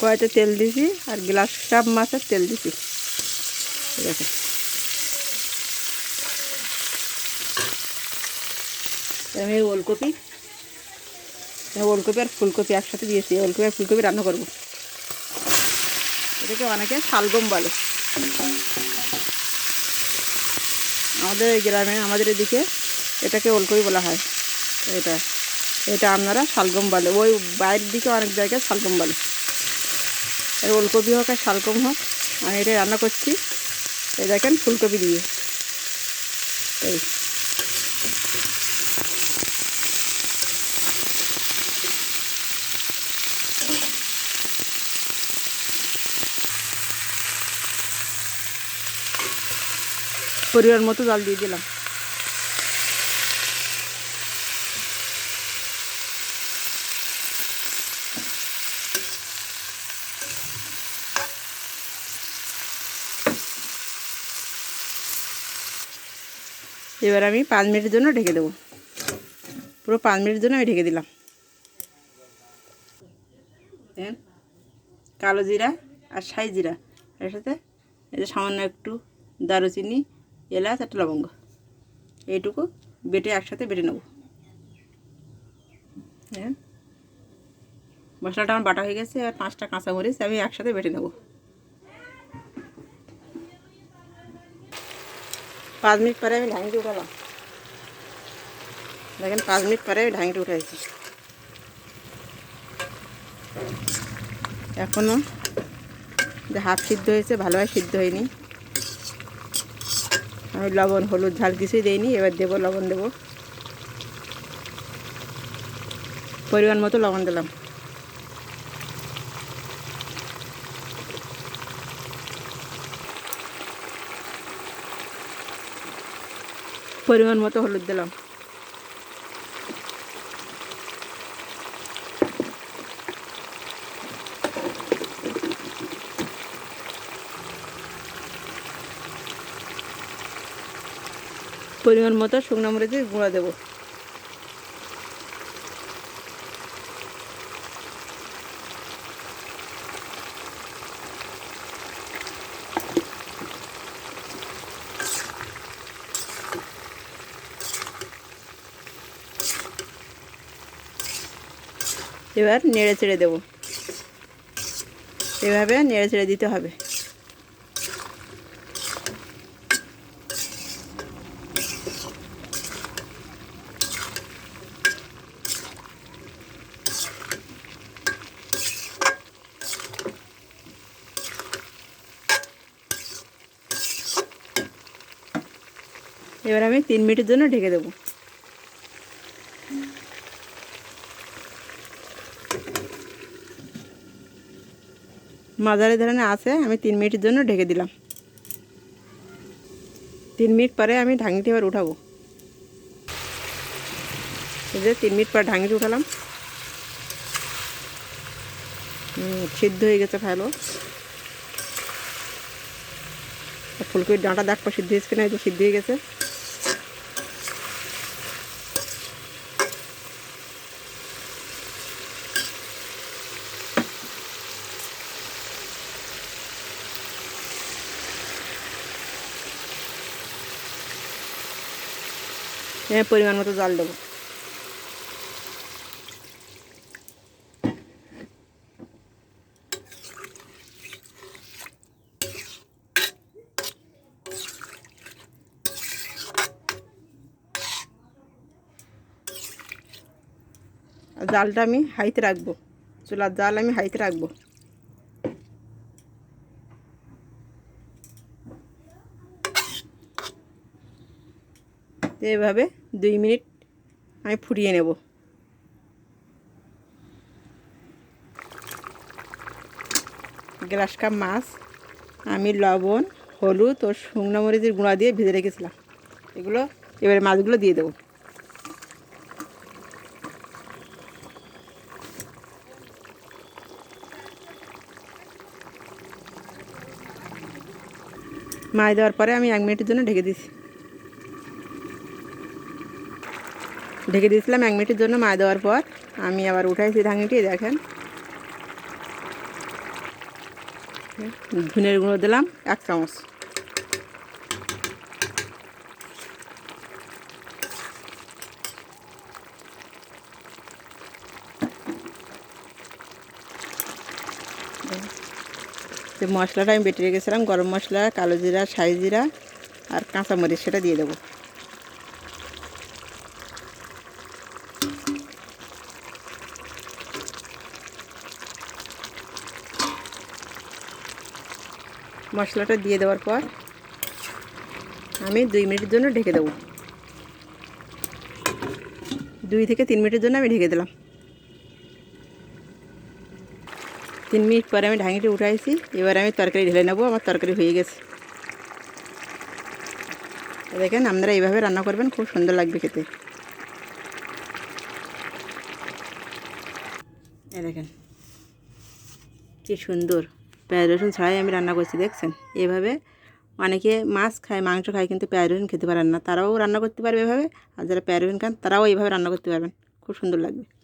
কড়াইতে তেল দিছি আর গ্লাস কাপ মাছের তেল দিছি। দেখো। আমি ওলকপি ওলকপি আর ফুলকপি একসাথে দিয়েছি। ওলকপি আর ফুলকপি রান্না করব। এটাকে অনেকে শালগম বলে। আমাদের এই গ্রামে, আমাদের এদিকে এটাকে ওলকপি বলা হয়। এটা এটা আপনারা শালগম বলে। ওই বাইরের দিকে অনেক জায়গায় শালগম বলে। ওলকপি হোক আর শালকম হোক, আমি এটা রান্না করছি। এই দেখেন ফুলকপি দিয়ে। এই। পরিবার মতো জল দিয়ে দিলাম। এবার আমি পাঁচ মিনিটের জন্য ঢেকে দেবো। পুরো পাঁচ মিনিটের জন্য আমি ঢেকে দিলাম। কালো জিরা আর সাই জিরা। এর সাথে এই যে সামান্য একটু দারুচিনি, এলাচ একটা লবঙ্গ। এইটুকু বেটে একসাথে বেটে নেব। হ্যাঁ মশলাটা আমার বাটা হয়ে গেছে আর পাঁচটা কাঁচামরিচ আমি একসাথে বেটে নেব। পাঁচ মিনিট পরে আমি ঢাঙিটি উঠালাম। দেখেন, পাঁচ মিনিট পরে আমি ঢাঙিটি উঠাইছি। এখনও যে হাফ সিদ্ধ হয়েছে, ভালোভাবে সিদ্ধ হয়নি। আমি লবণ, হলুদ, ঝাল কিছুই দিইনি, এবার দেবো, লবণ দেবো। পরিমাণ মতো লবণ দিলাম। পরিমাণ মতো হলুদ দিলাম। পরিমাণ মতো শুকনো মরিচের গুঁড়া দেবো। এবার নেড়ে ছেড়ে দেবো। এভাবে নেড়ে ছেড়ে দিতে হবে। এবার আমি তিন মিনিটের জন্য ঢেকে দেবো। মাঝারি ধরনের আছে, আমি তিন মিনিটের জন্য ঢেকে দিলাম। তিন মিনিট পরে আমি ঢাকনিটি এবার উঠাবো। এই যে তিন মিনিট পর ঢাকনিটি উঠালাম। সিদ্ধ হয়ে গেছে ভালো। ফুলকপির ডাঁটা দেখো সিদ্ধ হয়েছে কিনা, এই যে সিদ্ধ হয়ে গেছে। পরিমাণ মতো জল দেবো। জালটা আমি হাইতে রাখব। চুলার জাল আমি হাইতে রাখব। তো এভাবে দুই মিনিট আমি ফুটিয়ে নেব। গ্লাস কাপ মাছ, আমি লবণ, হলুদ ও শুকনো মরিচের গুঁড়া দিয়ে ভেজে রেখেছিলাম। এগুলো এবারে মাছগুলো দিয়ে দেবো। মাছ দেওয়ার পরে আমি এক মিনিটের জন্য ঢেকে দিছি ঢেকে দিয়েছিলাম এক মিনিটের জন্য মাছ দেওয়ার পর। আমি আবার উঠাইছি ঢাকনিটি দেখেন। ধুনের গুঁড়ো দিলাম, এক চামচ। মশলাটা আমি বেটে রেখেছিলাম, গরম মশলা, কালো জিরা সাই জিরা আর কাঁচামরিচ, সেটা দিয়ে দেবো। মশলাটা দিয়ে দেওয়ার পর আমি দুই মিনিটের জন্য ঢেকে দেবো। দুই থেকে তিন মিনিটের জন্য আমি ঢেকে দিলাম। তিন মিনিট পরে আমি ঢাঙিটি উঠাইছি এবার আমি তরকারি ঢেলে নেব, আমার তরকারি হয়ে গেছে। দেখেন আপনারা এইভাবে রান্না করবেন, খুব সুন্দর লাগবে খেতে। দেখেন, কি সুন্দর। পেঁয়াজ, রসুন ছাড়াই আমি রান্না করছি, দেখছেন? এভাবে অনেকে মাছ খায়, মাংস খায়, কিন্তু পেঁয়াজ, রসুন খেতে পারেন না। তারাও রান্না করতে পারবে এভাবে, আর যারা পেঁয়াজ, রসুন খান, তারাও এইভাবে রান্না করতে পারবেন। খুব সুন্দর লাগবে।